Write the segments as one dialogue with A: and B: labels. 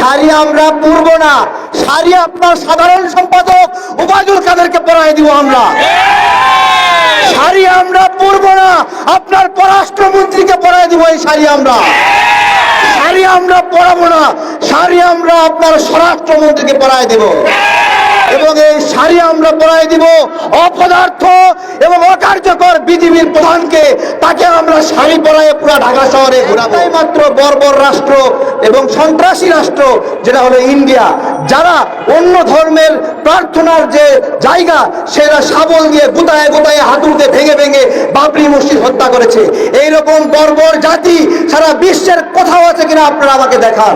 A: শাড়ি আমরা পরব না শাড়ি আপনার সাধারণ সম্পাদক ওবায়দুল কাদেরকে পরাই দিব আমরা। শাড়ি আমরা পরব না, আপনার পররাষ্ট্রমন্ত্রীকে পরাই দিব এই শাড়ি আমরা। শাড়ি আমরা পরাবো না শাড়ি আমরা আপনার স্বরাষ্ট্রমন্ত্রীকে পরাই দেব। এবং এই শাড়ি আমরা পরাই দিব অপদার্থ এবং অকার্যকর বিজেপির প্রধানকে তাকে আমরা শাড়ি পরাইয়ে পুরো ঢাকা শহরে ঘোরাবো। মাত্র বর্বর রাষ্ট্র এবং সন্ত্রাসী রাষ্ট্র, যেটা হলো ইন্ডিয়া। যারা অন্য ধর্মের প্রার্থনার যে জায়গা, সেটা শাবল দিয়ে গুতায় গুতায় হাতুড়তে ভেঙে ভেঙে বাবরি মসজিদ হত্যা করেছে। এইরকম বর্বর জাতি সারা বিশ্বের কোথাও আছে কিনা আপনারা আমাকে দেখান।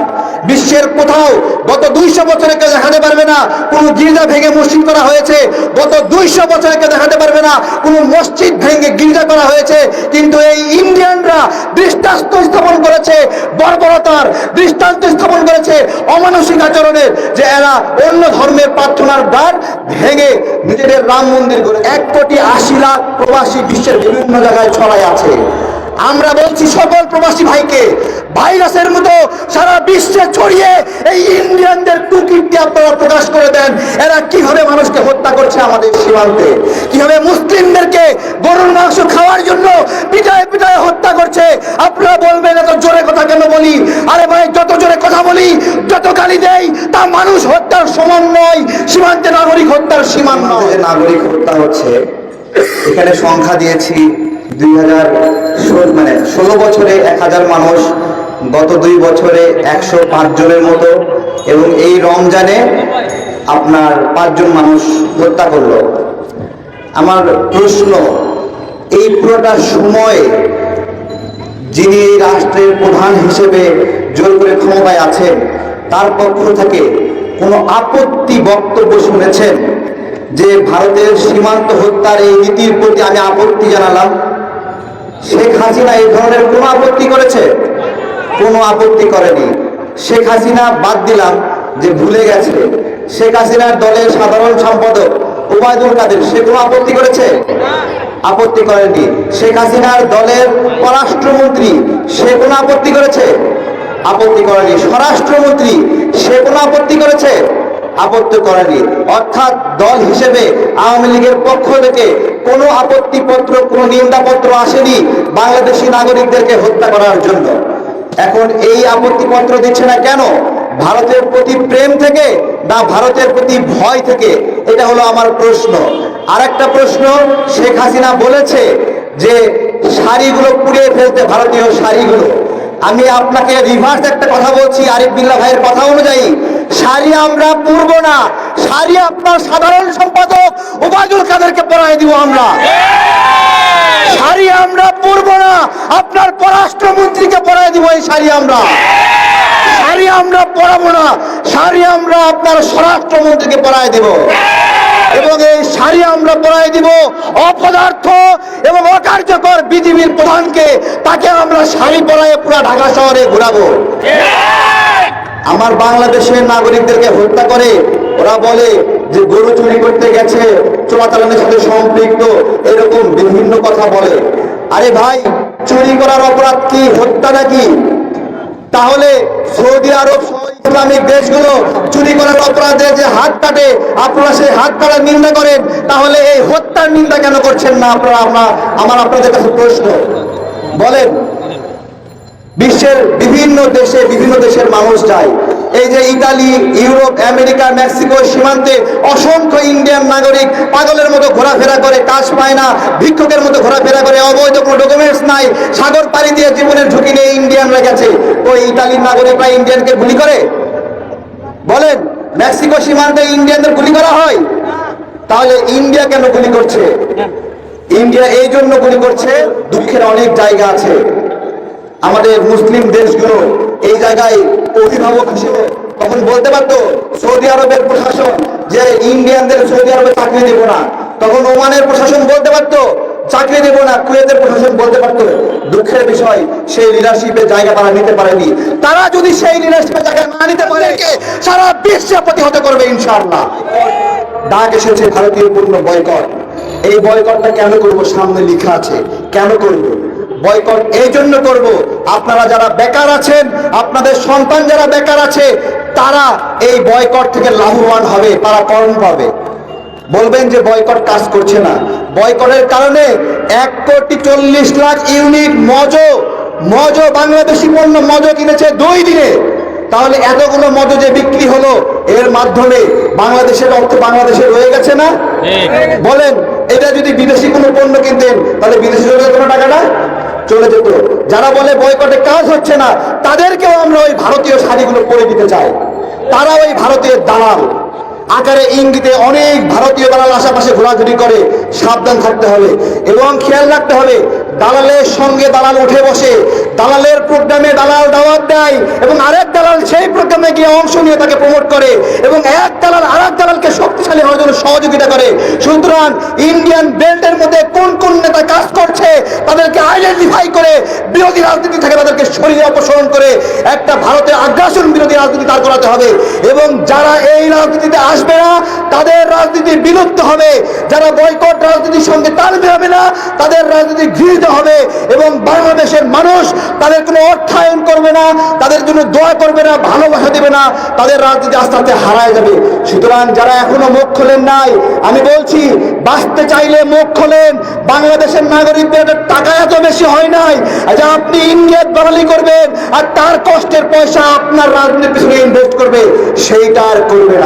A: বিশ্বের কোথাও গত দুইশো বছরে কেউ দেখাতে পারবে না, কোনো গির্জা ভেঙে মসজিদ করা হয়েছে। গত দুইশো বছরে কেউ দেখাতে পারবে না, কোনো মসজিদ ভেঙে গির্জা করা হয়েছে। কিন্তু এই ইন্ডিয়ানরা দৃষ্টান্ত স্থাপন করেছে, বর্বরতার দৃষ্টান্ত স্থাপন করেছে অমানসিক আচরণের, যে এরা অন্য ধর্মের প্রার্থনার দ্বার ভেঙে নিজেদের রাম মন্দির করে এক কোটি আশি লাখ প্রবাসী বিশ্বের বিভিন্ন জায়গায় ছড়ায় আছে। আমরা বলছি সকল প্রবাসী ভাইকে, ভাইরাসের মতো বিশ্বে ছড়িয়ে এই ইন্ডিয়ানদের কুকীর্তি আপনারা প্রকাশ করে দেন। এরা কীভাবে মানুষকে হত্যা করছে আমাদের সীমান্তে? কীভাবে মুসলিমদেরকে গরুর মাংস খাওয়ার জন্য পিটায় পিটায় হত্যা করছে? আপনারা বলবেন, এত জোরে কথা কেন বলি? আরে ভাই, যত জোরে কথা বলি, যত গালি দেই, তা মানুষ হত্যার সমান নয়। সীমান্তে নাগরিক হত্যার সীমান নয়। নাগরিক হত্যা হচ্ছে। এখানে সংখ্যা দিয়েছি দুই হাজার ষোলো মানে ষোলো বছরে এক হাজার মানুষ গত দুই বছরে একশো পাঁচ জনের মতো এবং এই রমজানে আপনার পাঁচজন মানুষ হত্যা করল। আমার প্রশ্ন, এই পুরোটা সময়ে যিনি এই রাষ্ট্রের প্রধান হিসেবে জোর করে ক্ষমতায় আছেন, তার পক্ষ থেকে কোনো আপত্তি বক্তব্য শুনেছেন যে ভারতের সীমান্ত হত্যার এই নীতির প্রতি আমি আপত্তি জানালাম? শেখ হাসিনা এই ধরনের কোনো আপত্তি করেছে? কোনো আপত্তি করেনি। শেখ হাসিনা বাদ দিলাম যে ভুলে গেছে। শেখ হাসিনার দলের সাধারণ সম্পাদক ওবায়দুল কাদের, সে কোনো আপত্তি করেছে? আপত্তি করেনি শেখ হাসিনার দলের পররাষ্ট্রমন্ত্রী, সে কোনো আপত্তি করেছে? আপত্তি করেনি। স্বরাষ্ট্রমন্ত্রী, সে কোনো আপত্তি করেছে? আপত্তি করেনি। অর্থাৎ দল হিসেবে আওয়ামী লীগের পক্ষ থেকে কোনো আপত্তিপত্র, কোনো নিন্দাপত্র আসেনি বাংলাদেশি নাগরিকদেরকে হত্যা করার জন্য। এখন এই আপত্তিপত্র দিচ্ছে না কেন? ভারতের প্রতি প্রেম থেকে না ভারতের প্রতি ভয় থেকে? এটা হলো আমার প্রশ্ন। আরেকটা প্রশ্ন, শেখ হাসিনা বলেছে যে শাড়িগুলো পুড়িয়ে ফেলতে ভারতীয় শাড়িগুলো। আমি আপনাকে রিভার্স একটা কথা বলছি, আরিফ বিল্লা ভাইয়ের কথা অনুযায়ী। শাড়ি আমরা পরব না। শাড়ি আপনার সাধারণ সম্পাদক ওবায়দুল কাদেরকে পরাই দিব আমরা। শাড়ি আমরা পরব না। আপনার পররাষ্ট্রমন্ত্রীকে পরাই দিব এই শাড়ি আমরা। শাড়ি আমরা পরাবো না। শাড়ি আমরা আপনার স্বরাষ্ট্রমন্ত্রীকে পরাই দেব। এবং এই শাড়ি আমরা পরাই দিব অপদার্থ এবং অকার্যকর বিজেপির প্রধানকে। তাকে আমরা শাড়ি পরাইয়ে পুরো ঢাকা শহরে ঘোরাবো। আমার বাংলাদেশের নাগরিকদেরকে হত্যা করে ওরা বলে যে গরু চুরি করতে গেছে চোরাচালানের সাথে সম্পৃক্ত, এরকম বিভিন্ন কথা বলে। আরে ভাই, চুরি করার অপরাধ কি, হত্যা নাকি? তাহলে সৌদি আরব ইসলামিক দেশগুলো চুরি করার অপরাধে যে হাত কাটে, আপনারা সেই হাত কাটার নিন্দা করেন, তাহলে এই হত্যার নিন্দা কেন করছেন না আপনারা? আমরা, আমার আপনাদের কাছে প্রশ্ন। বলেন, বিশ্বের বিভিন্ন দেশে, বিভিন্ন দেশের মানুষ যায়। এই যে ইতালি, ইউরোপ, আমেরিকা, মেক্সিকো সীমান্তে অসংখ্য ইন্ডিয়ান নাগরিক পাগলের মতো ঘোরাফেরা করে, কাজ পায় না, ভিক্ষুকের মতো ঘোরাফেরা করে, অবৈধ কোনো ডকুমেন্টস নাই, সাগর পাড়ি দিয়ে জীবনের ঝুঁকি নিয়ে ইন্ডিয়ানরা গেছে। ওই ইতালির নাগরিকরা ইন্ডিয়ানকে গুলি করে? বলেন, মেক্সিকো সীমান্তে ইন্ডিয়ানদের গুলি করা হয়? তাহলে ইন্ডিয়া কেন গুলি করছে? ইন্ডিয়া এই জন্য গুলি করছে, দুঃখের অনেক জায়গা আছে। আমাদের মুসলিম দেশগুলো এই জায়গায় অভিভাবক হিসেবে তখন বলতে পারতো সৌদি আরবের প্রশাসন যে ইন্ডিয়ানদের সৌদি আরবে চাকরি দেব না। তখন ওমানের প্রশাসন বলতে পারতো চাকরি দেব না কুয়েতের প্রশাসন বলতে পারতো। দুঃখের বিষয় সেই লিডারশিপের জায়গা তারা নিতে পারেনি। তারা যদি সেই লিডারশিপের জায়গা না নিতে পারে সারা বিশ্বে প্রতিহত করবে ইনশাআল্লাহ। ডাক এসেছে ভারতীয় পূর্ণ বয়কট। এই বয়কটটা কেন করব? সামনে লেখা আছে। কেন করব? বয়কট এই জন্য করব, আপনারা যারা বেকার আছেন, আপনাদের সন্তান যারা বেকার আছে, তারা এই বয়কট থেকে লাভবান হবে, তারা কর্ম পাবে। বলবেন যে বয়কট কাজ করছে না। বয়কটের কারণে এক কোটি চল্লিশ লাখ ইউনিট মজ মজ, বাংলাদেশি পণ্য মজ কিনেছে দুই দিনে। তাহলে এতগুলো মদ যে বিক্রি হলো, এর মাধ্যমে বাংলাদেশের অর্থ বাংলাদেশে রয়ে গেছে না? বলেন এটা যদি বিদেশি কোনো পণ্য কিনতেন তাহলে বিদেশি চলে যেত টাকাটা চলে যেত। যারা বলে বয়কটে কাজ হচ্ছে না তাদেরকেও আমরা ওই ভারতীয় শাড়িগুলো পরে দিতে চাই। তারা ওই ভারতীয় দালাল। আকারে ইঙ্গিতে অনেক ভারতীয় দালাল আশেপাশে ঘোরাঘুরি করে সাবধান থাকতে হবে এবং খেয়াল রাখতে হবে দালালের সঙ্গে দালাল উঠে বসে, দালালের প্রোগ্রামে দালাল দাওয়াত দেয় এবং আরেক দালাল সেই প্রোগ্রামে গিয়ে অংশ নিয়ে তাকে প্রমোট করে এবং এক দালাল আরেক দালালকে শক্তিশালী হওয়ার জন্য সহযোগিতা করে। সুতরাং ইন্ডিয়ান বেল্টের মধ্যে কোন কোন নেতা কাজ করছে, তাদেরকে আইডেন্টিফাই করে, বিরোধী রাজনীতি থেকে তাদেরকে সরিয়ে অপসারণ করে একটা ভারতের আগ্রাসন বিরোধী রাজনীতি দাঁড় করাতে হবে এবং যারা এই রাজনীতিতে আসবে না, তাদের রাজনীতি বিলুপ্ত হবে। যারা বয়কট রাজনীতির সঙ্গে তাল মিলাবে না, তাদের রাজনীতি ঘৃণিত হবে এবং বাংলাদেশের মানুষ তাদের কোনো অর্থায়ন করবে না, তাদের জন্য দোয়া করবে না, ভালোবাসা দেবে না, তাদের রাজনীতি আস্তে আস্তে হারায় যাবে। সুতরাং যারা এখনও মুখ খোলেন নাই, আমি বলছি, বাঁচতে চাইলে মুখ খোলেন। বাংলাদেশের নাগরিকদের টাকা এত বেশি হয় নাই যে আপনি ইন্ডিয়ার দলালি করবেন আর তার কষ্টের পয়সা আপনার রাজনীতির পিছনে ইনভেস্ট করবে। সেইটা আর করবে না।